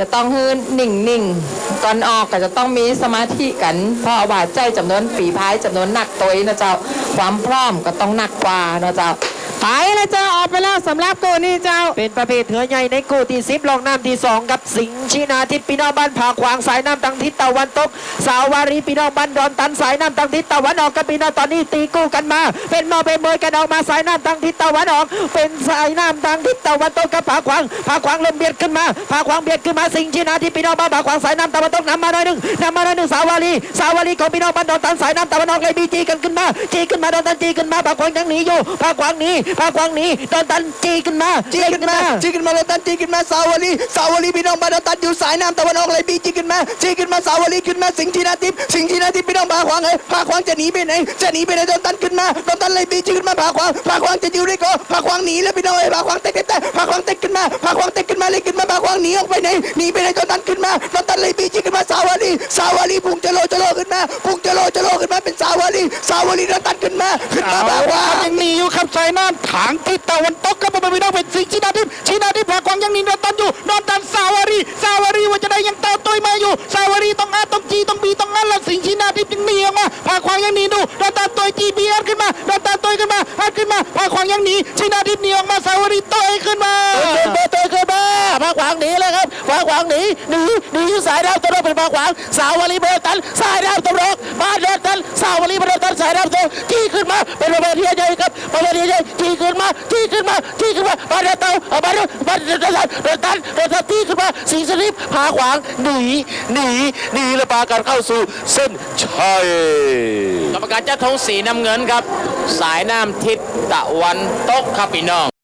จะต้องฮืนนิ่งนิ่งก่อนออกก็จะต้องมีสมาธิกัน เพราะว่าใจจำนวนฝีพายจำนวนหนักตัวนะเจ้าความพร้อมก็ต้องหนักกว่านะเจ้า ไปแล้วเจ้าออกไปแล้วสำหรับกูนี่เจ้า เป็นประเภทเถือใหญ่ในกู้ที่สิบลองน้ำที่สองกับสิงห์ชินาทิพย์ปีน้องบ้านผาขวางสายน้ำทางทิศตะวันตก สาววารีปีน้องบ้านดอนตันสายน้ำทางทิศตะวันออกกับปีน้องตอนนี้ตีกู้กันมา เป็นมอเป็นเมยกันออกมาสายน้ำทางทิศตะวันออก เป็นสายน้ำทางทิศตะวันตกกับผาขวางผาขวางเริ่มเบียดขึ้นมาผาขวางเบียดขึ้นมาสิงห์ชินาทิพย์ปีน้องบ้านผาขวางสายน้ำตะวันตกนำมาหน่อยหนึ่งนำมาหน่อยหนึ่งสาววารีสาววารีของปีน้องบ้านดอนตันสายน้ำตะวันออกเลยบีจีกันขึ้นมาจีขึ้นมาดอนตันจีขึ้นมาผาขวางยังหนีอยู่ผาขวางหนีผาขวางหนีดอนตันจีขึ้นมาจีขึ้นมาจีขึ้นมาโดนตันจีขึ้นมาสาวลีสาวลีพี่น้องบาดอนตันอยู่สายน้ำตะวันออกเลยบีจีขึ้นมาจีขึ้นมาสาวลีขึ้นมาสิงห์ทีนาทิพย์สิงห์ทีนาทิพย์พี่น้องพาขวางเอ้ยพาขวางจะหนีไปไหนจะหนีไปไหนโดนตันขึ้นมาโดนตันเลยบีจีขึ้นมาพาขวางพาขวางจะอยู่ได้ก็พาขวางหนีแล้วพี่น้องเอ้ยพาขวางเตะเตะเตะพาขวางเตะขึ้นมาพาขวางเตะขึ้นมาเลยขึ้นมาพาขวางหนีออกไปไหนหนีไปไหนโดนตันขึ้นมาโดนตันเลยบีจีขึ้นมา ขึ้นมาพุ่งจะโลจะโลขึ้นมาเป็นสาวลีสาวลีโดนตันขึ้นมาขึ้นมาพาขวางยังหนีอยู่ครับสายน้ำทางทิศตะวันตกครับผมไม่ต้องเป็นสิงห์ชินาทิพย์ชินาทิพย์ผาขวางยังหนีนอนตันอยู่นอนตันสาวารีสาวารีว่าจะได้ยังเต่าตุยมาอยู่ สาวารีต้องอาต้องจีต้องบีต้องอันแล้วสิงห์ชินาทิพย์ยังหนีออกมาผาขวางยังหนีดูนอนตันตุยจีบีอัดขึ้นมานอนตันตุยขึ้นมาอัดขึ้นมาผาขวางยังหนีชินาทิพย์หนีออกมาสาวารีตุยขึ้นมาเดินเดินขึ้นมาผาขวางหนีเลยครับผา หนีหนีสายน้ำตะวันอกเป็นผาขวาง สาววลีเบลตัน สายน้ำตะวันอกบ้านเดินตัน สาววลีเบลตันสายน้ำตะวันออกจี้ขึ้นมาเป็นประเภทใหญ่ครับประเภทใหญ่จี้ขึ้นมาจี้ขึ้นมาจี้ขึ้นมาบ้านเดินเตาบ้านเดินบ้านเดินตันเดินตันเดินตันจี้ขึ้นมาสิงสลิปผาขวางหนีหนีหนีและปาการเข้าสู่เส้นชัยกรรมการเจ้าธงสีน้ำเงินครับ สายน้ำทิศตะวันตกครับพี่น้อง